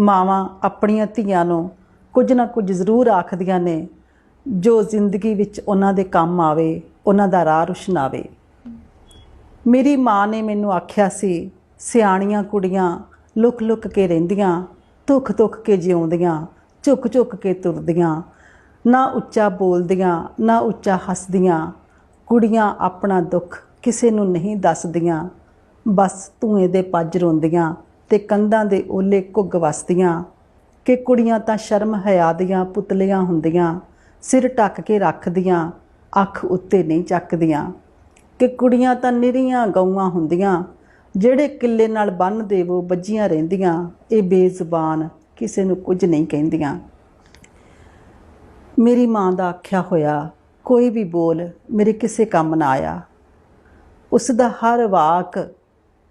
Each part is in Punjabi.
ਮਾਵਾਂ ਆਪਣੀਆਂ ਧੀਆਂ ਨੂੰ ਕੁਝ ਨਾ ਕੁਝ ਜ਼ਰੂਰ ਆਖਦੀਆਂ ਨੇ, ਜੋ ਜ਼ਿੰਦਗੀ ਵਿੱਚ ਉਹਨਾਂ ਦੇ ਕੰਮ ਆਵੇ, ਉਹਨਾਂ ਦਾ ਰਾਹ ਰੁਸ਼ਨਾਵੇ। ਮੇਰੀ ਮਾਂ ਨੇ ਮੈਨੂੰ ਆਖਿਆ ਸੀ, ਸਿਆਣੀਆਂ ਕੁੜੀਆਂ ਲੁਕ ਲੁਕ ਕੇ ਰਹਿੰਦੀਆਂ, ਧੁੱਖ ਧੁੱਖ ਕੇ ਜਿਉਂਦੀਆਂ, ਝੁਕ ਝੁਕ ਕੇ ਤੁਰਦੀਆਂ, ਨਾ ਉੱਚਾ ਬੋਲਦੀਆਂ, ਨਾ ਉੱਚਾ ਹੱਸਦੀਆਂ। ਕੁੜੀਆਂ ਆਪਣਾ ਦੁੱਖ ਕਿਸੇ ਨੂੰ ਨਹੀਂ ਦੱਸਦੀਆਂ, ਬਸ ਧੂਏ ਦੇ ਪੱਜ ਰੋਂਦੀਆਂ। ਤੇ ਕੰਧਾਂ ਦੇ ਓਲੇ ਘੁੱਗ ਵਸਦੀਆਂ, ਕਿ ਕੁੜੀਆਂ ਤਾਂ ਸ਼ਰਮ ਹਿਆ ਦੀਆਂ ਪੁਤਲੀਆਂ ਹੁੰਦੀਆਂ, ਸਿਰ ਢੱਕ ਕੇ ਰੱਖਦੀਆਂ, ਅੱਖ ਉੱਤੇ ਨਹੀਂ ਚੱਕਦੀਆਂ। ਕਿ ਕੁੜੀਆਂ ਤਾਂ ਨਿਰੀਆਂ ਗਊਆਂ ਹੁੰਦੀਆਂ, ਜਿਹੜੇ ਕਿੱਲੇ ਨਾਲ ਬੰਨ ਦੇਵੋ ਬੱਜੀਆਂ ਰਹਿੰਦੀਆਂ, ਇਹ ਬੇਜ਼ੁਬਾਨ ਕਿਸੇ ਨੂੰ ਕੁਝ ਨਹੀਂ ਕਹਿੰਦੀਆਂ। ਮੇਰੀ ਮਾਂ ਦਾ ਆਖਿਆ ਹੋਇਆ, ਕੋਈ ਵੀ ਬੋਲ ਮੇਰੇ ਕਿਸੇ ਕੰਮ ਨਾ ਆਇਆ। ਉਸ ਦਾ ਹਰ ਵਾਕ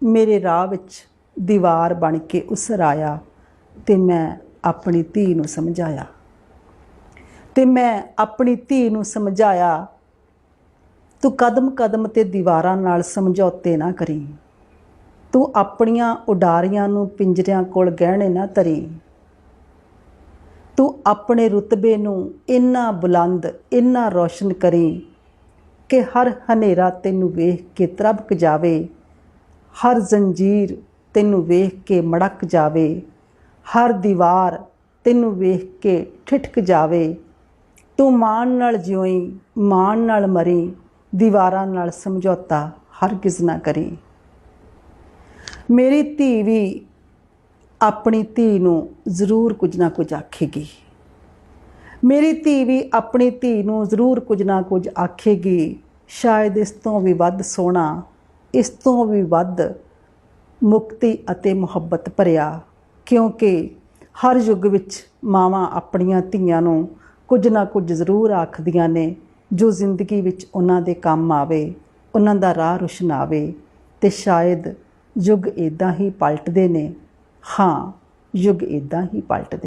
ਮੇਰੇ ਰਾਹ ਵਿੱਚ ਦੀਵਾਰ ਬਣ ਕੇ ਉਸਰਾਇਆ ਤੇ ਮੈਂ ਆਪਣੀ ਧੀ ਨੂੰ ਸਮਝਾਇਆ। ਤੇ ਮੈਂ ਆਪਣੀ ਧੀ ਨੂੰ ਸਮਝਾਇਆ, ਤੂੰ ਕਦਮ ਕਦਮ ਤੇ ਦੀਵਾਰਾਂ ਨਾਲ ਸਮਝੌਤੇ ਨਾ ਕਰੀ। ਤੂੰ ਆਪਣੀਆਂ ਉਡਾਰੀਆਂ ਨੂੰ ਪਿੰਜਰਿਆਂ ਕੋਲ ਗਹਿਣੇ ਨਾ ਧਰੀ। ਤੂੰ ਆਪਣੇ ਰੁਤਬੇ ਨੂੰ ਇੰਨਾ ਬੁਲੰਦ, ਇੰਨਾ ਰੋਸ਼ਨ ਕਰੀ ਕਿ ਹਰ ਹਨੇਰਾ ਤੈਨੂੰ ਵੇਖ ਕੇ ਤਰਬਕ ਜਾਵੇ, ਹਰ ਜ਼ੰਜੀਰ ਤੈਨੂੰ ਵੇਖ ਕੇ ਮੜਕ ਜਾਵੇ। ਹਰ ਦੀਵਾਰ ਤੈਨੂੰ ਵੇਖ ਕੇ ਠਿਠਕ ਜਾਵੇ। ਤੂੰ ਮਾਣ ਨਾਲ ਜਿਉਈ, ਮਾਣ ਨਾਲ ਮਰੀ, ਦੀਵਾਰਾਂ ਨਾਲ ਸਮਝੌਤਾ ਹਰਗਿਜ਼ ਨਾ ਕਰੀ। ਮੇਰੀ ਧੀ ਵੀ ਆਪਣੀ ਧੀ ਨੂੰ ਜ਼ਰੂਰ ਕੁਝ ਨਾ ਕੁਝ ਆਖੇਗੀ। ਮੇਰੀ ਧੀ ਵੀ ਆਪਣੀ ਧੀ ਨੂੰ ਜ਼ਰੂਰ ਕੁਝ ਨਾ ਕੁਝ ਆਖੇਗੀ। ਸ਼ਾਇਦ ਇਸ ਤੋਂ ਵੀ ਵੱਧ ਸੋਹਣਾ, ਇਸ ਤੋਂ ਵੀ ਵੱਧ ਮੁਕਤੀ ਅਤੇ ਮੁਹੱਬਤ ਭਰਿਆ, ਕਿਉਂਕਿ ਹਰ ਯੁੱਗ ਵਿੱਚ ਮਾਵਾਂ ਆਪਣੀਆਂ ਧੀਆਂ ਨੂੰ ਕੁਝ ਨਾ ਕੁਝ ਜ਼ਰੂਰ ਆਖਦੀਆਂ ਨੇ, ਜੋ ਜ਼ਿੰਦਗੀ ਵਿੱਚ ਉਹਨਾਂ ਦੇ ਕੰਮ ਆਵੇ, ਉਹਨਾਂ ਦਾ ਰਾਹ ਰੁਸ਼ਨਾਵੇ ਤੇ ਸ਼ਾਇਦ ਯੁੱਗ ਇਦਾਂ ਹੀ ਪਲਟਦੇ ਨੇ। ਹਾਂ, ਯੁੱਗ ਇਦਾਂ ਹੀ ਪਲਟਦੇ